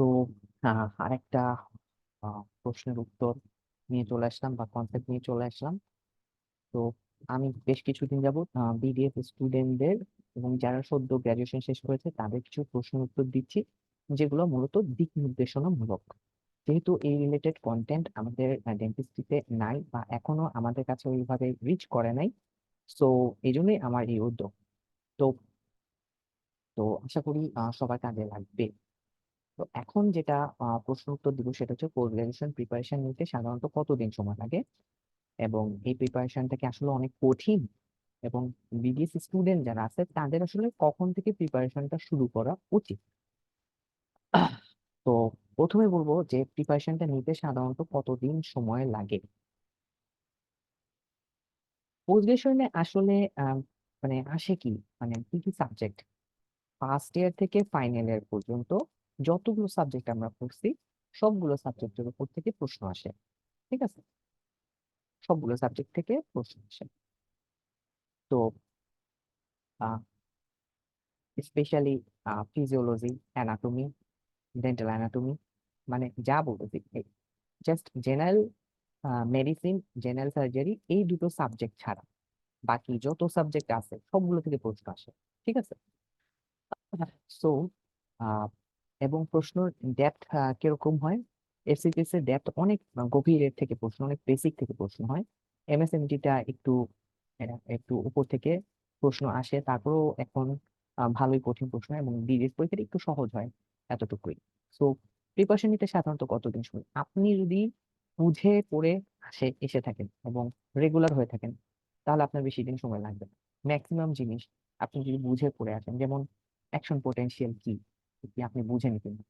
তো আরেকটা প্রশ্নের উত্তর নিয়ে চলে আসলাম বা কনসেপ্ট নিয়ে চলে আসলাম। তো আমি বেশ কিছুদিন যাবত বিডিএফ স্টুডেন্টদের এবং যারা সদ্য গ্রাজুয়েশন শেষ করেছে তাদের কিছু প্রশ্নের উত্তর দিচ্ছি, যেগুলো মূলত দিক নির্দেশনামূলক। যেহেতু এই রিলেটেড কন্টেন্ট আমাদের ডেন্টিস্ট্রিতে নাই বা এখনও আমাদের কাছে ওইভাবে রিচ করে নাই সো এই জন্যই আমার এই উদ্যোগ। তো তো আশা করি সবার কাজে লাগবে। তো এখন যেটা প্রশ্ন উত্তর দিব সেটা হচ্ছে পোস্ট গ্রাজুয়েশন প্রিপারেশন নিতে সাধারণত কতদিন সময় লাগে? এবং এই প্রিপারেশনটা কি আসলে অনেক কঠিন এবং বিডিএস স্টুডেন্ট যারা আছে, তাদের আসলে কখন থেকে প্রিপারেশনটা শুরু করা উচিত? তো প্রথমে বলব যে প্রিপারেশনটা নিতে সাধারণত কতদিন সময় লাগে? পোস্ট গ্রাজুয়েশনে আসলে মানে আসে কি? মানে কি কি সাবজেক্ট ফার্স্ট ইয়ার থেকে ফাইনাল ইয়ার পর্যন্ত যতগুলো সাবজেক্ট আমরা পড়ছি, সবগুলো সাবজেক্টের উপর থেকে প্রশ্ন আসে। ঠিক আছে? সবগুলো সাবজেক্ট থেকে প্রশ্ন আসে। তো specially physiology anatomy dental anatomy মানে যা বলতেছি just general medicine general surgery এই দুটো সাবজেক্ট ছাড়া বাকি যত সাবজেক্ট আছে, সবগুলো থেকে প্রশ্ন আসে। ঠিক আছে? সো এবং প্রশ্ন ডেপথ কীরকম হয়? এসিপিএস এর ডেপথ অনেক গভীরের থেকে প্রশ্ন, অনেক বেসিক থেকে প্রশ্ন হয়। এমএসএমটিটা একটু একটু উপর থেকে প্রশ্ন আসে, তারপরেও এখন ভালোই কঠিন প্রশ্ন এবং বিদেশ পরীক্ষাটা একটু সহজ হয় এতটুকুই। সো প্রিপারেশন নিতে সাধারণত কতদিন সময়? আপনি যদি বুঝে পড়ে আসে, এসে থাকেন এবং রেগুলার হয়ে থাকেন, তাহলে আপনার বেশি দিন সময় লাগবে ম্যাক্সিমাম জিনিস আপনি যদি বুঝে পড়ে আসেন, যেমন অ্যাকশন পোটেনশিয়াল কি? কি আপনি বুঝেন কিনা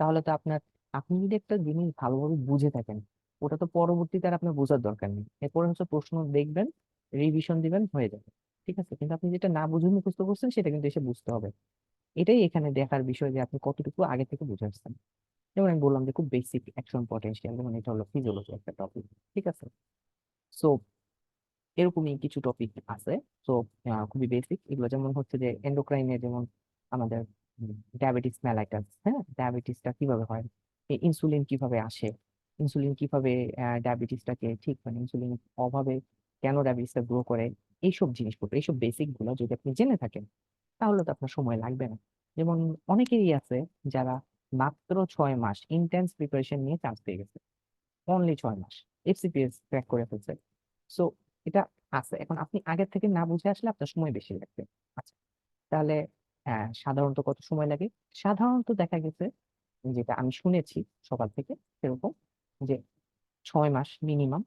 তাহলে তো আপনার, আপনি যদি একটা জিনিস ভালোভাবে বুঝে থাকেন, ওটা তো পরবর্তীতে আর আপনার বোঝার দরকার নেই। এরপরে হচ্ছে প্রশ্ন দেখবেন রিভিশন দিবেন, হয়ে যাবে। ঠিক আছে? কিন্তু আপনি যেটা না বুঝে মুখস্থ করছেন, সেটা কিন্তু এসে বুঝতে হবে। এটাই এখানে দেখার বিষয় যে আপনি কতটুকু আগে থেকে বুঝে আসছেন। যেমন আমি বললাম যে খুব বেসিক অ্যাকশন পটেনশিয়াল যেমন এটা হলো ফিজিওলজি একটা টপিক ঠিক আছে? সো এরকমই কিছু টপিক আছে। তো খুবই বেসিক এগুলো যেমন হচ্ছে যে এন্ডোক্রাইনে যেমন আমাদের ডায়াবেটিস মেলাইটাস হ্যাঁ? ডায়াবেটিসটা কীভাবে হয়? ইনসুলিন কীভাবে আসে? ইনসুলিন কীভাবে ডায়াবেটিসটাকে ঠিক মানে ইনসুলিন অভাবে কেন ডায়াবেটিসটা গ্রো করে? এইসব জিনিসপত্র, এইসব বেসিকগুলো যদি আপনি জেনে থাকেন, তাহলে তো আপনার সময় লাগবে না। যেমন অনেকেরই আছে যারা মাত্র ছয় মাস ইন্টেন্স প্রিপারেশন নিয়ে চান্স পেয়ে গেছে। অনলি ছয় মাস এফসিপিএস ক্র্যাক করে ফেলছে। সো এটা আছে। এখন আপনি আগের থেকে না বুঝে আসলে আপনার সময় বেশি লাগবে। আচ্ছা তাহলে আহ, সাধারণত কত সময় লাগে? সাধারণত দেখা গেছে যেটা আমি শুনেছি সকাল থেকে সেরকম যে ছয় মাস মিনিমাম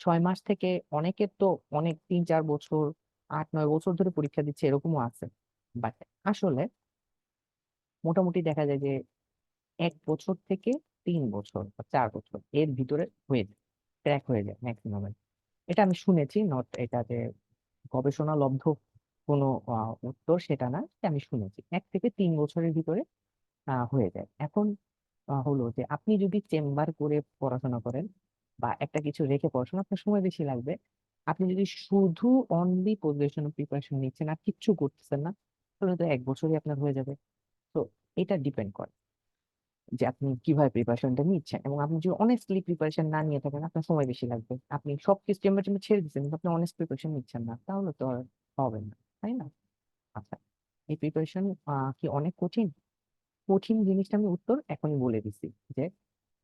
ছয় মাস থেকে অনেকের তো অনেক তিন চার বছর আট নয় বছর ধরে পরীক্ষা দিচ্ছে এরকমও আছে। বাট আসলে মোটামুটি দেখা যায় যে এক বছর থেকে তিন বছর বা চার বছর এর ভিতরে হয়ে যায় ক্র্যাক হয়ে যায় ম্যাক্সিমাম এটা আমি শুনেছি নট এটা যে গবেষণা লব্ধ কোনো উত্তর সেটা না আমি শুনেছি। এক থেকে তিন বছরের ভিতরে হয়ে যায়। এখন হলো যে আপনি যদি চেম্বার করে পড়াশোনা করেন বা একটা কিছু রেখে পড়াশোনা, আপনার সময় বেশি লাগবে। আপনি যদি শুধু অনলি পজিশন প্রিপারেশন নিচ্ছেন আর কিচ্ছু করতেছেন না, তাহলে তো এক বছরই আপনার হয়ে যাবে। তো এটা ডিপেন্ড করে যে আপনি কীভাবে প্রিপারেশনটা নিচ্ছেন এবং আপনি যদি অনেস্টলি প্রিপারেশন না নিয়ে থাকেন, আপনার সময় বেশি লাগবে। আপনি সব কিছু চেম্বার ছেড়ে দিচ্ছেন আপনি অনেস্ট প্রিপারেশন নিচ্ছেন না, তাহলে তো আর হবে না। তাই না? আচ্ছা এই প্রিপারেশন কি অনেক কঠিন? কঠিন জিনিসটা আমি উত্তর এখনই বলে দিচ্ছি যে,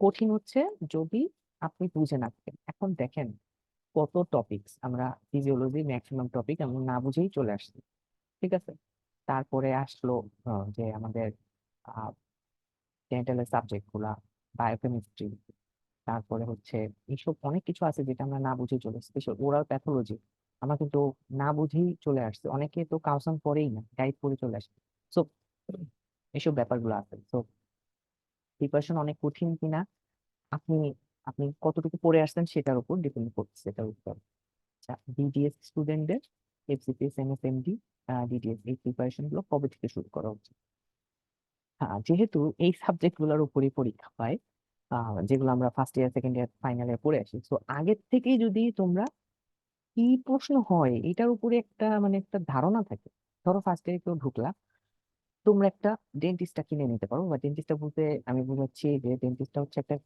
কঠিন হচ্ছে যদি আপনি বুঝে না থাকেন। এখন দেখেন কত টপিকস আমরা ফিজিওলজি ম্যাক্সিমাম টপিক আমরা না বুঝেই চলে আসছি, ঠিক আছে? তারপরে আসলো যে আমাদের ডেন্টালের সাবজেক্টগুলা বায়োকেমিস্ট্রি তারপরে হচ্ছে এইসব অনেক কিছু আছে যেটা আমরা না বুঝে চলে স্পেশাল ওরাল প্যাথোলজি আমরা কিন্তু না বুঝেই চলে আসছে। অনেকে তো কাউসান পড়েই না গাইড পড়ে চলে আসছে সো এইসব ব্যাপারগুলো আছে। তো প্রিপারেশন অনেক কঠিন কিনা, আপনি আপনি কতটুকু পড়ে আসছেন সেটার উপর ডিপেন্ড করছে, সেটার উপর। বিডিএস স্টুডেন্টদের এফসিপিএস এমএসএমডি ডিডিএস এই প্রিপারেশনগুলো কবে থেকে শুরু করা উচিত? হ্যাঁ যেহেতু এই সাবজেক্টগুলোর উপরই পরীক্ষা হয় যেগুলো আমরা first year second year final year পড়ে আসি। তো আগের থেকেই যদি তোমরা কি প্রশ্ন হয়? এটার উপরে একটা মানে একটা ধারণা থাকে। ধরো ফার্স্ট ইয়ারে কেউ ঢুকলা, তোমরা একটা ডেন্টিস্টটা কিনে নিতে পারো। বা ডেন্টিস্টটা বলতে আমি বোঝাচ্ছি যে ডেন্টিস্টটা হচ্ছে একটা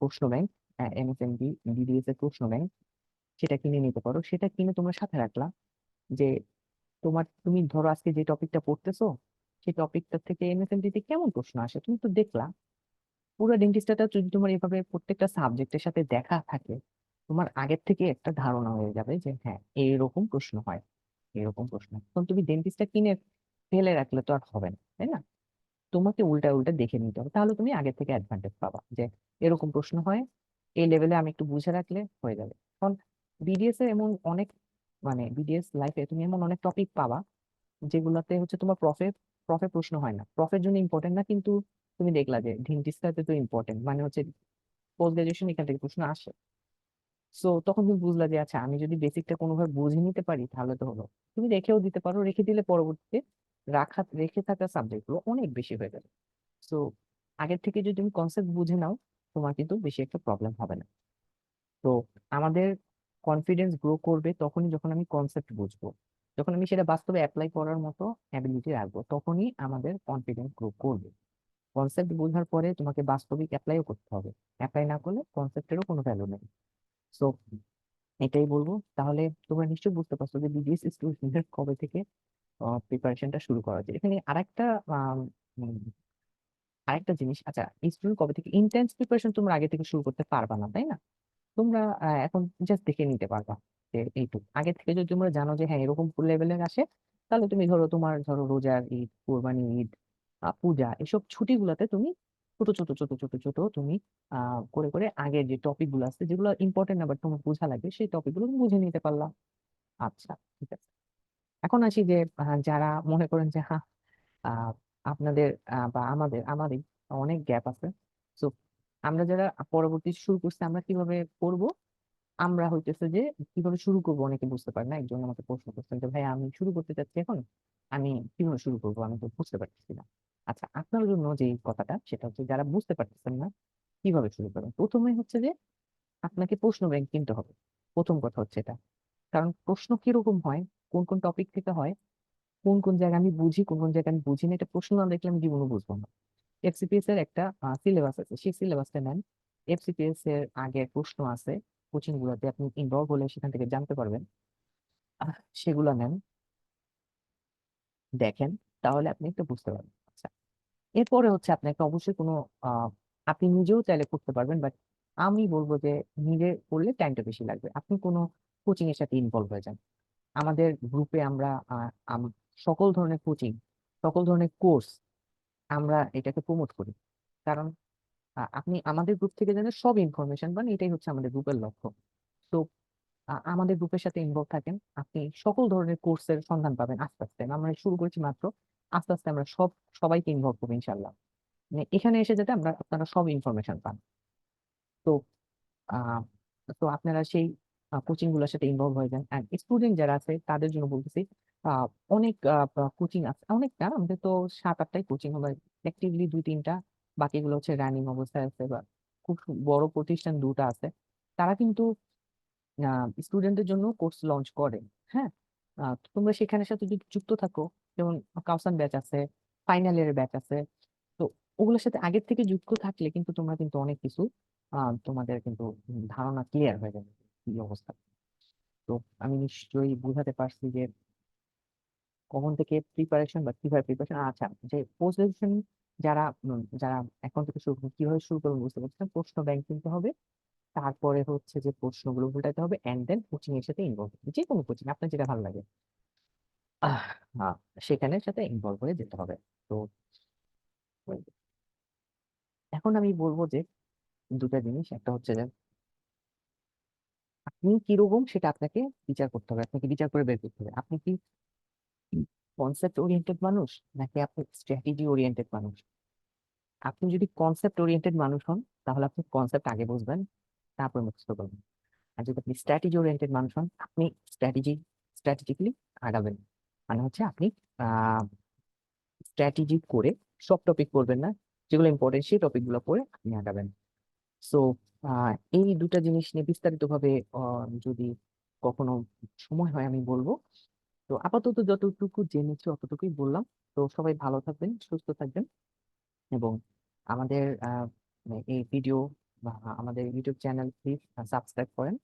প্রশ্ন ব্যাংক এমএসএমবি বিডিএস এর প্রশ্ন ব্যাংক সেটা কিনে নিতে পারো। সেটা কিনে তোমরা সাথে রাখলা যে তোমার, তুমি ধরো আজকে যে টপিকটা পড়তেছো, সেই টপিকটা থেকে এমএসএমবি তে কেমন প্রশ্ন আসে? তুমি তো দেখলা। পুরো ডেন্টিস্টটা যদি তোমার এভাবে প্রত্যেকটা সাবজেক্টের সাথে দেখা থাকে তোমার আগের থেকে একটা ধারণা হয়ে যাবে যে হ্যাঁ এইরকম প্রশ্ন হয় এরকম প্রশ্ন তখন তুমি ডেন্টিস্টটা কিনে ফেলে রাখলে তো আর হবে না, তাই না? তোমাকে উল্টা উল্টা দেখে নিতে হবে। তাহলে তুমি আগে থেকে অ্যাডভান্টেজ পাবা যে, এরকম প্রশ্ন হয়, এই লেভেলে আমি একটু বুঝে রাখলে হয়ে যাবে। কারণ বিডিএস এ এমন অনেক মানে বিডিএস লাইফে তুমি এমন অনেক টপিক পাবা, যেগুলোতে হচ্ছে তোমার প্রফে প্রফে প্রশ্ন হয় না। প্রফের জন্য ইম্পর্টেন্ট না, কিন্তু তুমি দেখলা যে ডেন্টিস্টটাতে তো ইম্পর্টেন্ট মানে হচ্ছে পোস্ট গ্রাজুয়েশন এখান থেকে প্রশ্ন আসে। সো তখন তুমি বুঝলা যে আচ্ছা আমি যদি বেসিকটা কোনোভাবে বুঝে নিতে পারি, তাহলে তো হলো। তুমি রেখেও দিতে পারো, রেখে দিলে পরবর্তীতে রাখা, রেখে থাকা সাবজেক্টগুলো অনেক বেশি হয়ে যাবে। সো আগের থেকে যদি তুমি কনসেপ্ট বুঝে নাও, তোমার কিন্তু বেশি একটা প্রবলেম হবে না। তো আমাদের কনফিডেন্স গ্রো করবে তখনই যখন আমি কনসেপ্ট বুঝব। যখন আমি সেটা বাস্তবে অ্যাপ্লাই করার মতো অ্যাবিলিটি রাখব, তখনই আমাদের কনফিডেন্স গ্রো করবে। কনসেপ্ট বোঝার পরে তোমাকে বাস্তবিক অ্যাপ্লাইও করতে হবে। অ্যাপ্লাই না করলে কনসেপ্টেরও কোনো ভ্যালু নেই। সো এটাই বলব। তাহলে তোমরা নিশ্চয়ই বুঝতে পারছ যে বিবিএস স্টুডেন্টদের কবে থেকে প্রিপারেশনটা শুরু করা যায়। এখানে আরেকটা আরেকটা জিনিস আচ্ছা স্টুডেন্ট কবে থেকে ইন্টেন্স প্রিপারেশন তোমরা আগে থেকে শুরু করতে পারবা না, তাই না? তোমরা এখন জাস্ট দেখে নিতে পারবা যে এইটুকু। আগে থেকে যদি তোমরা জানো যে হ্যাঁ এরকম লেভেলের আসে, তাহলে তুমি ধরো তোমার ধরো রোজার ঈদ কোরবানি ঈদ পূজা, এসব ছুটিগুলোতে তুমি ছোট ছোট ছোট ছোট ছোট তুমি করে করে আগের যে টপিকগুলো আছে, যেগুলো ইম্পর্টেন্ট বাট তোমার বোঝা লাগবে, সেই টপিকগুলো তুমি বুঝে নিতে পারলা। আচ্ছা ঠিক আছে। এখন আসি যে যারা মনে করেন যে হ্যাঁ আপনাদের বা আমাদের আমাদের অনেক গ্যাপ আছে। তো আমরা যারা পরবর্তী শুরু করছি, আমরা কীভাবে করব? আমরা হইতেছে যে, কীভাবে শুরু করব? অনেকে বুঝতে পারে না, একজন আমাকে প্রশ্ন করছেন যে ভাই আমি শুরু করতে চাচ্ছি এখন, আমি কীভাবে শুরু করব? আমি তো বুঝতে পারতেছি না। আচ্ছা আপনার জন্য যে কথাটা সেটা হচ্ছে যারা বুঝতে পারতেছেন না কীভাবে শুরু করবেন? প্রথমে হচ্ছে যে আপনাকে প্রশ্ন ব্যাংক কিনতে হবে। প্রথম কথা হচ্ছে এটা। কারণ প্রশ্ন কীরকম হয়? কোন কোন টপিক থেকে হয়? কোন কোন জায়গায় আমি বুঝি, কোন কোন জায়গায় আমি বুঝি না, এটা প্রশ্ন না দেখলে আমি জীবনে বুঝব না। এফসিপিএস এর একটা সিলেবাস আছে। সেই সিলেবাসটা নেন। এফসিপিএস এর আগে প্রশ্ন আছে। কোচিং গুলোতে আপনি ইনভলভ হলে সেখান থেকে জানতে পারবেন। সেগুলো নেন। দেখেন, তাহলে আপনি একটু বুঝতে পারবেন। এরপরে হচ্ছে আপনাকে অবশ্যই কোনো আপনি নিজেও চাইলে করতে পারবেন বাট আমি বলব যে নিজে করলে টাইমটা বেশি লাগবে। আপনি কোনো কোচিং এর সাথে ইনভলভ হয়ে যান। আমাদের গ্রুপে আমরা সকল ধরনের কোচিং সকল ধরনের কোর্স আমরা এটাকে প্রমোট করি। কারণ আপনি আমাদের গ্রুপ থেকে জানেন সব ইনফরমেশন পান এটাই হচ্ছে আমাদের গ্রুপের লক্ষ্য। তো আমাদের গ্রুপের সাথে ইনভলভ থাকেন, আপনি সকল ধরনের কোর্সের সন্ধান পাবেন, আস্তে আস্তে। আমরা শুরু করেছি মাত্র আস্তে আস্তে আমরা সব, সবাইকে ইনভলভ করব ইনশাল্লাহ মানে এখানে এসে যাতে আমরা আপনারা সব ইনফরমেশন পান। তো তো আপনারা সেই কোচিংগুলোর সাথে ইনভলভ হয়ে যান। আর স্টুডেন্ট যারা আছে, তাদের জন্য বলতেছি অনেক কোচিং আছে। অনেক না, আমাদের তো সাত, আটটাই কোচিং হবে। অ্যাক্টিভলি দুই, তিনটা। বাকিগুলো হচ্ছে রানিং অবস্থায় আছে বা খুব বড় প্রতিষ্ঠান দুটা আছে। তারা কিন্তু স্টুডেন্টদের জন্য কোর্স লঞ্চ করে। হ্যাঁ? তোমরা সেখানের সাথে যদি যুক্ত থাকো, যেমন কাউসান ব্যাচ আছে, ফাইনাল ইয়ারের ব্যাচ আছে, তো ওগুলোর সাথে আগের থেকে যুক্ত থাকলে কিন্তু তোমরা কিন্তু অনেক কিছু তোমাদের কিন্তু ধারণা ক্লিয়ার হয়ে যাবে কি অবস্থা। তো আমি নিশ্চয়ই বুঝাতে পারছি যে কখন থেকে প্রিপারেশন বা কীভাবে প্রিপারেশন আচ্ছা যে পোস্ট গ্রাজুয়েশন যারা যারা এখন থেকে শুরু, কীভাবে শুরু করবেন বুঝতে পারছেন প্রশ্ন ব্যাংক কিনতে হবে তারপরে হচ্ছে যে প্রশ্নগুলো উল্টাতে হবে এন্ড দেন কোচিং এর সাথে ইনভলভ যে কোনো কোচিং আপনার যেটা ভালো লাগে। সেখানের সাথে ইনভলভ হয়ে যেতে হবে। তো এখন আমি বলব যে দুটা জিনিস, একটা হচ্ছে যে আপনি কীরকম সেটা আপনাকে বিচার করতে হবে, আপনাকে বিচার করে বের করতে হবে। আপনি কি কনসেপ্ট ওরিয়েন্টেড মানুষ, নাকি আপনি স্ট্র্যাটেজি ওরিয়েন্টেড মানুষ? আপনি যদি কনসেপ্ট ওরিয়েন্টেড মানুষ হন, তাহলে আপনি কনসেপ্ট আগে বুঝবেন। তারপর মুখস্থ করবেন আর যদি আপনি স্ট্র্যাটেজি ওরিয়েন্টেড মানুষ হন, আপনি স্ট্র্যাটেজি স্ট্র্যাটেজিক্যালি আগাবেন। মানে হচ্ছে আপনি স্ট্র্যাটেজি করে সব টপিক পড়বেন না, যেগুলো ইম্পর্টেন্ট সেই টপিকগুলো পড়ে আপনি আগাবেন। সো এই দুটা জিনিস নিয়ে বিস্তারিতভাবে যদি কখনো সময় হয় আমি বলব। তো আপাতত যতটুকু জেনেছি অতটুকুই বললাম। তো সবাই ভালো থাকবেন, সুস্থ থাকবেন এবং আমাদের মানে এই ভিডিও আমাদের ইউটিউব চ্যানেল প্লিজ সাবস্ক্রাইব করেন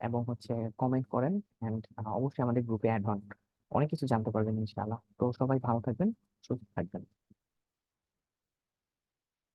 এবং হচ্ছে কমেন্ট করেন অ্যান্ড অবশ্যই আমাদের গ্রুপে অ্যাড হন অনেক কিছু জানতে পারবেন ইনশাআল্লাহ। তো সবাই ভালো থাকবেন, সুস্থ থাকবেন।